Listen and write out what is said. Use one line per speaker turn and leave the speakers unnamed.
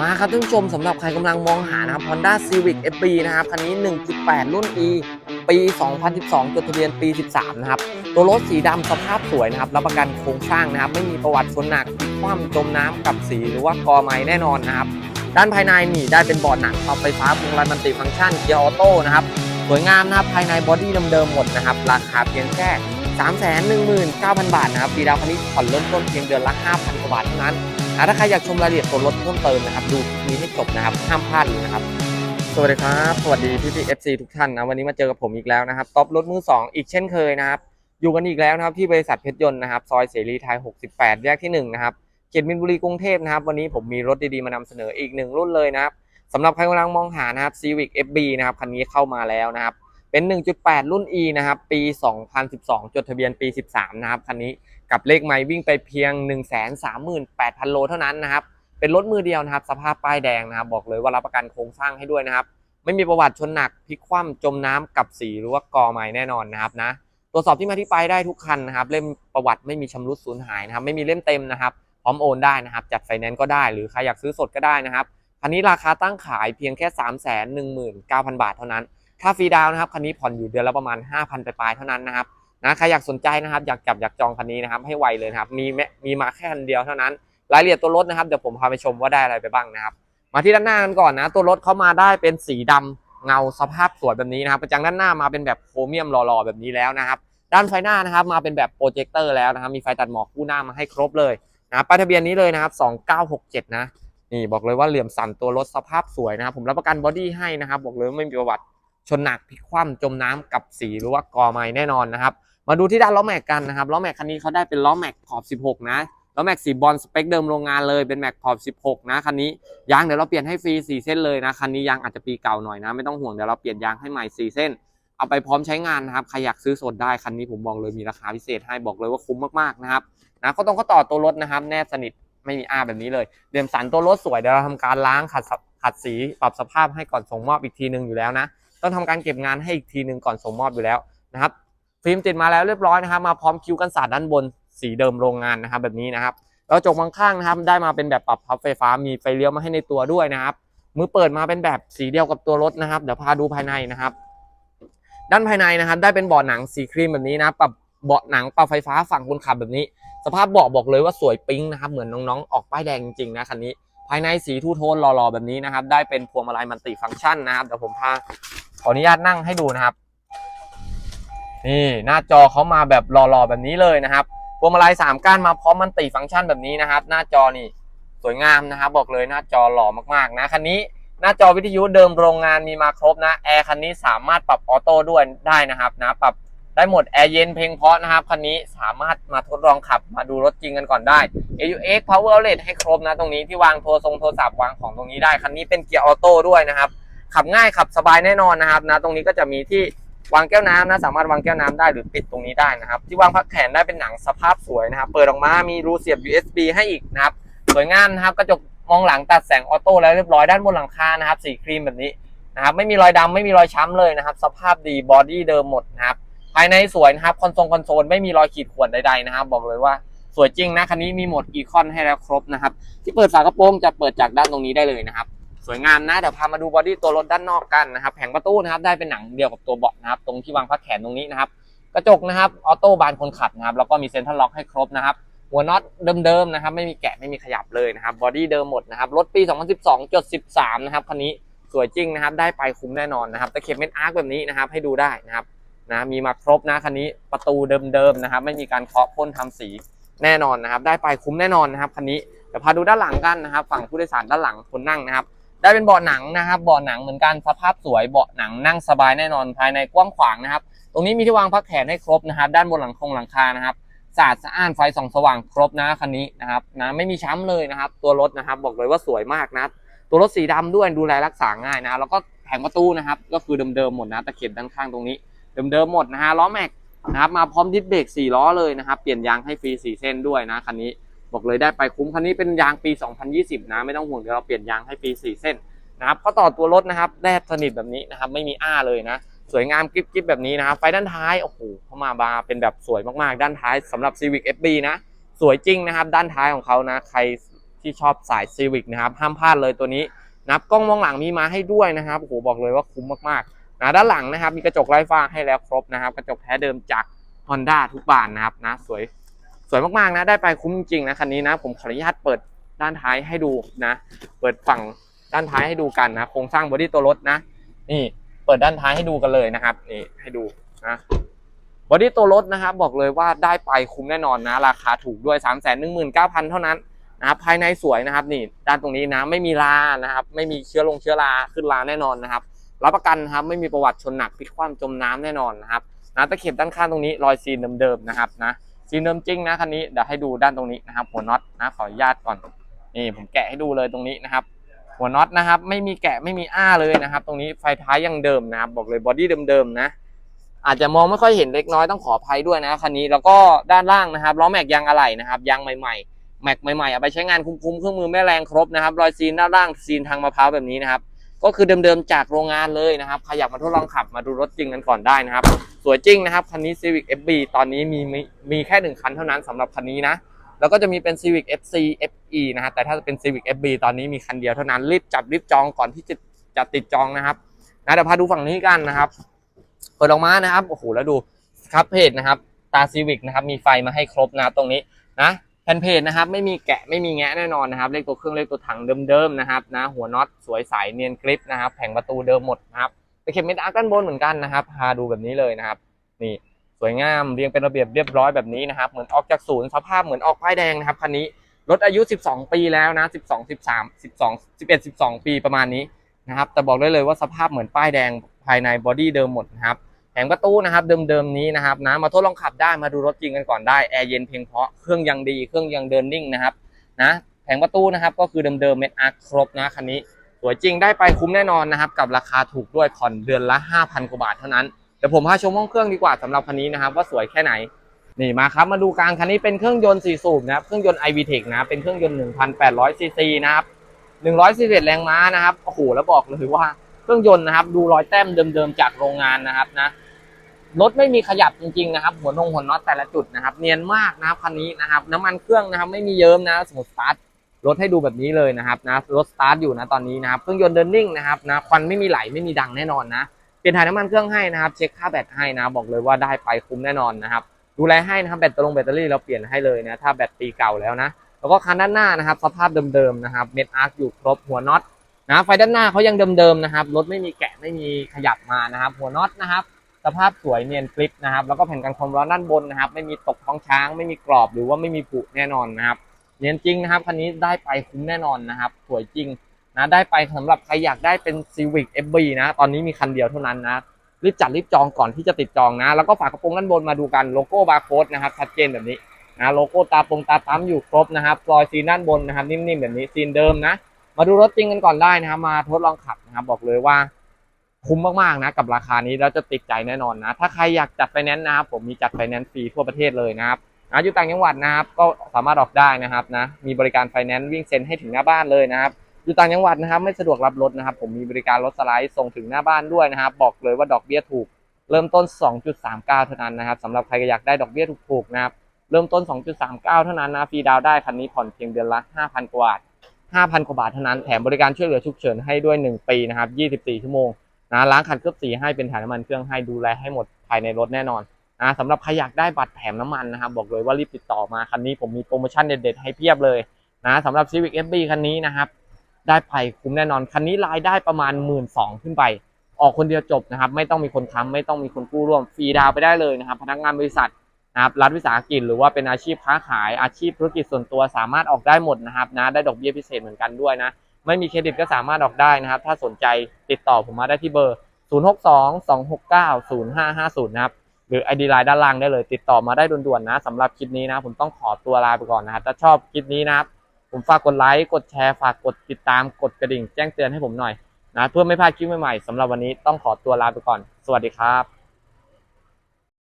มาครับท่านผู้ชมสำหรับใครกำลังมองหานะครับ Honda Civic FB นะครับ คันนี้ 1.8 รุ่น E ปี 2012 จดทะเบียนปี 13 นะครับ ตัวรถสีดำสภาพสวยนะครับ รับประกันโครงสร้างนะครับ ไม่มีประวัติชนหนักคว่ำจมน้ำกับสีหรือว่ากอไม้แน่นอนนะครับ ด้านภายในนี่ได้เป็นเบาะหนังปรับไฟฟ้าพวงมาลัยมัลติฟังก์ชันเกียร์ออโต้นะครับ สวยงามนะครับ ภายในบอดี้เดิมๆหมดนะครับ ราคาเพียงแค่ 319,000 บาทนะครับปีดาวคันนี้ผ่อนเริ่มต้นเพียงเดือนละ 5,000 กว่าบาทเท่านั้น ถ้าใครอยากชมรายละเอียดตัวรถเพิ่มเติมนะครับ ดูคลิปนี้ให้จบนะครับ ห้ามพลาดเลยนะครับ สวัสดีครับ สวัสดีพี่พี่เอฟซีทุกท่านนะวันนี้มาเจอกับผมอีกแล้วนะครับท็อปรถมือสองอีกเช่นเคยนะครับ อยู่กันอีกแล้วนะครับที่บริษัทเพชรยนต์นะครับ ซอยเสรีไทย 68 แยกที่ 1 นะครับเขตมินบุรีกรุงเทพนะครับ วันนี้ผมมีรถดีๆมานำเสนออีกหนึ่งรุ่นเลยนะครับสำหรับใครกำลังมองหานะครับ Civic FB นะครับคันนี้เข้ามาแล้วนะครับ เป็น 1.8 รุ่น E นะครับ ปี 2012 จดทะเบียนปี 13 นะครับ คันนี้กับเลขไมล์วิ่งไปเพียง 138,000 โลเท่านั้นนะครับ เป็นรถมือเดียวนะครับ สภาพป้ายแดงนะครับ บอกเลยว่ารับประกันโครงสร้างให้ด้วยนะครับ ไม่มีประวัติชนหนักพลิกคว่ำจมน้ำกับสีหรือว่ากอไม้แน่นอนนะครับนะ ตรวจสอบที่มาที่ไปได้ทุกคันนะครับ เล่มประวัติไม่มีชำรุดสูญหายนะครับ ไม่มีเล่มเต็มนะครับ พร้อมโอนได้นะครับ จัดไฟแนนซ์ก็ได้ หรือใครอยากซื้อสดก็ได้นะครับ คันนี้ราคาตั้งขายเพียงแค่ 3 1 9 0 0 0 บาทเท่านั้น ค่าฟรีดาวนะครับคันนี้ผ่อนอยู่เดือนละประมาณ 5,000ปลายๆเท่านั้นนะครับนะใครอยากสนใจนะครับ อยากจับอยากจองคันนี้นะครับ ให้ไวเลยครับ มีแมมีมาแค่คันเดียวเท่านั้น รายละเอียดตัวรถนะครับเดี๋ยวผมพาไปชมว่าได้อะไรไปบ้างนะครับ มาที่ด้านหน้ากันก่อนนะ ตัวรถเข้ามาได้เป็นสีดำเงาสภาพสวยแบบนี้นะครับประจังด้านหน้ามาเป็นแบบโครเมียมหล่อๆแบบนี้แล้วนะครับ ด้านไฟหน้านะครับมาเป็นแบบโปรเจคเตอร์แล้วนะครับ มีไฟตัดหมอกคู่หน้ามาให้ครบเลยนะป้ายทะเบียนนี้เลยนะครับ2967 นะนี่บอกเลยว่าเหลี่ยมสันตัวรถสภาพสวยนะครับผมรับประกันบอดี้ให้นะครับบอกเลยไม่มีประวัติ ชนหนักพลิกคว่ำจมน้ำกับสีหรือว่ากอไม้แน่นอนนะครับ มาดูที่ด้านล้อแม็กกันนะครับล้อแม็กคันนี้เขาได้เป็นล้อแม็กขอบ 16 นะล้อแม็กสีบอลสเปคเดิมโรงงานเลยเป็นแม็กขอบ 16 นะคันนี้ยางเดี๋ยวเราเปลี่ยนให้ฟรี4เส้นเลยนะคันนี้ยางอาจจะปีเก่าหน่อยนะไม่ต้องห่วงเดี๋ยวเราเปลี่ยนยางให้ใหม่4เส้นเอาไปพร้อมใช้งานนะครับใครอยากซื้อสดได้คันนี้ผมบอกเลยมีราคาพิเศษให้บอกเลยว่าคุ้มมากๆนะครับนะก็ต้องก็ต่อตัวรถนะครับ แนบสนิทไม่มีอาแบบนี้เลยเดียมสันตัวรถสวยเดี๋ยวเราทำการล้างขัดสขัดสีปรับสภาพให้ก่อนส่งมอบอีกทีนึงอยู่แล้วนะ ต้องทำการเก็บงานให้อีกทีหนึ่งก่อนส่งมอบอยู่แล้วนะครับฟิล์มติดมาแล้วเรียบร้อยนะครับ มาพร้อมคิ้วกันสาดด้านบนสีเดิมโรงงานนะครับ แบบนี้นะครับแล้วจกบางข้างนะครับ ได้มาเป็นแบบปรับพับไฟฟ้ามีไฟเลี้ยวมาให้ในตัวด้วยนะครับมือเปิดมาเป็นแบบสีเดียวกับตัวรถนะครับ เดี๋ยวพาดูภายในนะครับ ด้านภายในนะครับ ได้เป็นเบาะหนังสีครีมแบบนี้นะปรับเบาะหนังปรับไฟฟ้าฝั่งคนขับแบบนี้ สภาพเบาะบอกเลยว่าสวยปิ๊งนะครับ เหมือนน้องๆ ออกป้ายแดงจริงๆนะคันนี้ ภายในสีทูโทนหล่อๆแบบนี้นะครับ ได้เป็นพวงมาลัยมัลติฟังก์ชันนะครับเดี๋ยวผมพา ขออนุญาตนั่งให้ดูนะครับ นี่หน้าจอเขามาแบบหล่อๆแบบนี้เลยนะครับพวงมาลัยสามก้านมาพร้อมมันติฟังก์ชันแบบนี้นะครับ หน้าจอนี่สวยงามนะครับ บอกเลยหน้าจอหล่อมากๆนะคันนี้หน้าจอวิทยุเดิมโรงงานมีมาครบนะแอร์คันนี้สามารถปรับออโต้ด้วยได้นะครับนะปรับได้หมดแอร์เย็นเพลงเพราะนะครับคันนี้สามารถมาทดลองขับมาดูรถจริงกันก่อนได้ AUX Power Outlet ให้ครบนะตรงนี้ที่วางโทรทรงโทรศัพท์วางของตรงนี้ได้ คันนี้เป็นเกียร์ออโต้ด้วยนะครับ ขับง่ายขับสบายแน่นอนนะครับนะตรงนี้ก็จะมีที่วางแก้วน้ำนะสามารถวางแก้วน้ำได้หรือปิดตรงนี้ได้นะครับ ที่วางพักแขนได้เป็นหนังสภาพสวยนะครับ เปิดออกมามีรูเสียบ USB ให้อีกนะครับสวยงามนะครับกระจกมองหลังตัดแสงออโต้แล้วเรียบร้อยด้านบนหลังคานะครับสีครีมแบบนี้นะครับไม่มีรอยดำไม่มีรอยช้ำเลยนะครับ สภาพดีบอดี้เดิมหมดนะครับภายในสวยนะครับคอนโซลคอนโซลไม่มีรอยขีดข่วนใดๆนะครับ บอกเลยว่าสวยจริงนะคันนี้มีหมดอีคอนให้แล้วครบนะครับ ที่เปิดฝากระโปรงจะเปิดจากด้านตรงนี้ได้เลยนะครับ สวยงามนะเดี๋ยวพามาดูบอดี้ตัวรถด้านนอกกันนะครับแผงประตูนะครับได้เป็นหนังเดียวกับตัวเบาะนะครับตรงที่วางพักแขนตรงนี้นะครับกระจกนะครับออโต้บานคนขับนะครับแล้วก็มีเซ็นทรัลล็อกให้ครบนะครับหัวน็อตเดิมๆนะครับไม่มีแกะไม่มีขยับเลยนะครับบอดี้เดิมหมดนะครับรถปี 2012จด13นะครับคันนี้สวยจริงนะครับได้ไปคุ้มแน่นอนนะครับตะเข็บเม็ดอาร์คแบบนี้นะครับให้ดูได้นะครับนะมีมาครบนะคันนี้ประตูเดิมๆนะครับไม่มีการเคาะพ่นทำสีแน่นอนนะครับได้ไปคุ้มแน่นอนนะครับคันนี้เดี๋ยวพาดูด้านหลังกันนะครับ ฝั่งผู้โดยสารด้านหลังคนนั่งนะครับ ได้เป็นเบาะหนังนะครับเบาะหนังเหมือนกันสภาพสวยเบาะหนังนั่งสบายแน่นอนภายในกว้างขวางนะครับ ตรงนี้มีที่วางพักแขนให้ครบนะครับ ด้านบนหลังคงหลังคานะครับสะอาดสะอ้านไฟส่องสว่างครบนะคันนี้นะครับนะไม่มีช้ำเลยนะครับ ตัวรถนะครับบอกเลยว่าสวยมากนะตัวรถสีดำด้วยดูแลรักษาง่ายนะแล้วก็แผงประตูนะครับ ก็คือเดิมๆหมดนะตะเข็บด้านข้างตรงนี้เดิมๆหมดนะฮะล้อแม็กนะครับมาพร้อมดิสเบรก4ล้อเลยนะครับ เปลี่ยนยางให้ฟรี4เส้นด้วยนะคันนี้ บอกเลยได้ไปคุ้มคันนี้เป็นยางปี 2020 นะ ไม่ต้องห่วงเดี๋ยวเราเปลี่ยนยางให้ฟรี4 เส้นนะครับเขาต่อตัวรถนะครับแนบสนิทแบบนี้นะครับไม่มีอ้าเลยนะสวยงามกริบๆแบบนี้นะครับไฟด้านท้ายโอ้โหเข้ามาบาเป็นแบบสวยมากๆ ด้านท้ายสำหรับ Civic FB นะสวยจริงนะครับ ด้านท้ายของเขานะใครที่ชอบสายซีวิกนะครับห้ามพลาดเลยตัวนี้นับกล้องมองหลังมีมาให้ด้วยนะครับโอ้โหบอกเลยว่าคุ้มมากๆนะด้านหลังนะครับมีกระจกไร้ฟ้าให้แล้วครบนะครับ กระจกแท้เดิมจาก Honda ทุกบานนะครับนะสวย วยมากๆนะ ได้ไปคุ้มจริงนะคันนี้นะ ผมขออนุญาตเปิดด้านท้ายให้ดูนะ เปิดฝั่งด้านท้ายให้ดูกันนะโครงสร้างบอดี้ตัวรถนะ นี่เปิดด้านท้ายให้ดูกันเลยนะครับนี่ให้ดูนะบอดี้ตัวรถนะครับบอกเลยว่าได้ไปคุ้มแน่นอนนะ ราคาถูกด้วย 3 1 9 0 0 0 เท่านั้นนะครับภายในสวยนะครับนี่ด้านตรงนี้นะไม่มีลานะครับไม่มีเชื้อลงเชื้อราขึ้นลาแน่นอนนะครับรับประกันครับไม่มีประวัติชนหนักพลิกคว่ำจมน้ำแน่นอนนะครับนะตะเข็บด้านข้างตรงนี้รอยซีนเดิมๆนะครับนะ ซีนเดิมจริงนะคันนี้เดี๋ยวให้ดูด้านตรงนี้นะครับหัวน็อตนะขออนุญาตก่อนนี่ผมแกะให้ดูเลยตรงนี้นะครับ หัวน็อตนะครับ ไม่มีแกะไม่มีอ้าเลยนะครับ ตรงนี้ไฟท้ายยังเดิมนะครับบอกเลยบอดี้เดิมๆนะอาจจะมองไม่ค่อยเห็นเล็กน้อยต้องขออภัยด้วยนะคันนี้แล้วก็ด้านล่างนะครับล้อแม็กยางอะไหล่นะครับยางใหม่ๆแม็กใหม่ๆเอาไปใช้งานคุ้มๆเครื่องมือแม่แรงครบนะครับรอยซีนด้านล่างซีนทางมะพร้าวแบบนี้นะครับ ก็คือเดิมๆจากโรงงานเลยนะครับใครอยากมาทดลองขับมาดูรถจริงกันก่อนได้นะครับ สวยจริงนะครับคันนี้ Civic FB ตอนนี้มีมีมีแค่หนึ่งคันเท่านั้นสำหรับคันนี้นะแล้วก็จะมีเป็น Civic FC FE นะฮะแต่ถ้าเป็น Civic FB ตอนนี้มีคันเดียวเท่านั้นรีบจับรีบจองก่อนที่จะจะติดจองนะครับนะเดี๋ยวพาดูฝั่งนี้กันนะครับเปิดออกมานะครับโอ้โหแล้วดูครับเพจนะครับตา Civic นะครับมีไฟมาให้ครบนะตรงนี้นะ แผ่นเพจนะครับไม่มีแกะไม่มีแงะแน่นอนนะครับเลขตัวเครื่องเลขตัวถังเดิมๆนะครับนะหัวน็อตสวยใสเนียนกริปนะครับแผงประตูเดิมหมดนะครับตะเข็บเม็ดอาร์ด้านบนเหมือนกันนะครับพาดูแบบนี้เลยนะครับ นี่สวยงามเรียงเป็นระเบียบเรียบร้อยแบบนี้นะครับ เหมือนออกจากศูนย์สภาพเหมือนออกป้ายแดงนะครับคันนี้รถอายุ 12 ปีแล้วนะ 12 13 12 11 12 ปีประมาณนี้นะครับแต่บอกได้เลยว่าสภาพเหมือนป้ายแดงภายในบอดี้เดิมหมดนะครับ แผงประตูนะครับเดิมๆนี้นะครับนะมาทดลองขับได้มาดูรถจริงกันก่อนได้แอร์เย็นเพียงเพราะเครื่องยังดีเครื่องยังเดินนิ่งนะครับนะแผงประตูนะครับก็คือเดิมๆเม็ดอาร์ครบนะคันนี้สวยจริงได้ไปคุ้มแน่นอนนะครับกับราคาถูกด้วยผ่อนเดือนละ 5,000กว่าบาทเท่านั้นเดี๋ยวผมพาชมห้องเครื่องดีกว่าสำหรับคันนี้นะครับว่าสวยแค่ไหนนี่มาครับมาดูกลารคันนี้เป็นเครื่องยนต์4สูบนะครับเครื่องยนต์ iVTEC นะเป็นเครื่องยนต์1,800ซีซีนะครับ141แรงม้านะครับโอ้โหแล้วบอกเลยว่าเครื่องยนต์นะครับดูรอยแต้มเดิมๆจากโรงงานนะครับนะ รถไม่มีขยับจริงๆนะครับ หัวนงหัวน็อตแต่ละจุดนะครับ เนียนมากนะครับคันนี้นะครับ น้ำมันเครื่องนะครับ ไม่มีเยิ้มนะสมมติสตาร์ทรถให้ดูแบบนี้เลยนะครับนะรถสตาร์ทอยู่นะตอนนี้นะครับเครื่องยนต์เดินนิ่งนะครับนะควันไม่มีไหลไม่มีดังแน่นอนนะเปลี่ยนถ่ายน้ำมันเครื่องให้นะครับ เช็คค่าแบตให้นะ บอกเลยว่าได้ไปคุ้มแน่นอนนะครับ ดูแลให้นะครับแบตเตอรี่แบตเตอรี่เราเปลี่ยนให้เลยนะถ้าแบตปีเก่าแล้วนะ แล้วก็คันด้านหน้านะครับ สภาพเดิมๆนะครับเม็ดอาร์คอยู่ครบหัวน็อตนะไฟด้านหน้าเขายังเดิมๆนะครับรถไม่มีแกะไม่มีขยับมานะครับ หัวน็อตนะครับ สภาพสวยเนียนกริปนะครับแล้วก็แผ่นกันความร้อนด้านบนนะครับ ไม่มีตกท้องช้าง ไม่มีกรอบหรือว่าไม่มีผุแน่นอนนะครับเนียนจริงนะครับคันนี้ได้ไปคุ้มแน่นอนนะครับ สวยจริงนะได้ไปสำหรับใครอยากได้เป็น Civic FB นะตอนนี้มีคันเดียวเท่านั้นนะรีบจัดรีบจองก่อนที่จะติดจองนะ แล้วก็ฝากกระโปรงด้านบนมาดูกันโลโก้บาร์โค้ดนะครับชัดเจนแบบนี้นะโลโก้ตาปงตาปั๊มอยู่ครบนะครับรอยซีนด้านบนนะครับนิ่มๆแบบนี้ซีนเดิมนะ มาดูรถจริงกันก่อนได้นะครับ มาทดลองขับนะครับบอกเลยว่า คุ้มมากๆนะกับราคานี้แล้วจะติดใจแน่นอนนะ ถ้าใครอยากจัดไฟแนนซ์นะครับผมมีจัดไฟแนนซ์ฟรีทั่วประเทศเลยนะครับนะอยู่ต่างจังหวัดนะครับก็สามารถออกได้นะครับนะมีบริการไฟแนนซ์วิ่งเซ็นให้ถึงหน้าบ้านเลยนะครับอยู่ต่างจังหวัดนะครับไม่สะดวกรับรถนะครับ ผมมีบริการรถสไลด์ส่งถึงหน้าบ้านด้วยนะครับ บอกเลยว่าดอกเบี้ยถูก เริ่มต้น 2.39 เท่านั้นนะครับสำหรับใครอยากได้ดอกเบี้ยถูกๆนะครับเริ่มต้น 2.39 เท่านั้นนะฟรีดาวได้คันนี้ผ่อนเพียงเดือนละ 5,000 กว่าบาท5,000 กว่าบาทเท่านั้นแถมบริการช่วยเหลือฉุกเฉินให้ด้วย 1 ปีนะครับ 24 ชั่วโมง นะล้างขัดเคลือบสีให้เป็นถ่ายน้ำมันเครื่องให้ดูแลให้หมดภายในรถแน่นอนนะสำหรับใครอยากได้บัตรแถมน้ำมันนะครับบอกเลยว่ารีบติดต่อมาคันนี้ผมมีโปรโมชั่นเด็ดๆให้เพียบเลยนะสำหรับ Civic FB คันนี้นะครับได้ไปคุ้มแน่นอนคันนี้รายได้ประมาณ 1 2ื่นขึ้นไป ออกคนเดียวจบนะครับไม่ต้องมีคนค้ำไม่ต้องมีคนกู้ร่วมฟรีดาวไปได้เลยนะครับพนักงานบริษัทนะครับรัฐวิสาหกิจหรือว่าเป็นอาชีพค้าขายอาชีพธุรกิจส่วนตัวสามารถออกได้หมดนะครับนะได้ดอกเบี้ยพิเศษเหมือนกันด้วยนะ ไม่มีเครดิตก็สามารถออกได้นะครับ ถ้าสนใจติดต่อผมมาได้ที่เบอร์ 0622690550 นะครับ หรือ ID ไลน์ด้านล่างได้เลย ติดต่อมาได้ด่วนๆนะสำหรับคลิปนี้นะ ผมต้องขอตัวลาไปก่อนนะครับ ถ้าชอบคลิปนี้นะครับ ผมฝากกดไลค์กดแชร์ฝากกดติดตามกดกระดิ่งแจ้งเตือนให้ผมหน่อยนะเพื่อไม่พลาดคลิปใหม่ๆสำหรับวันนี้ต้องขอตัวลาไปก่อน สวัสดีครับ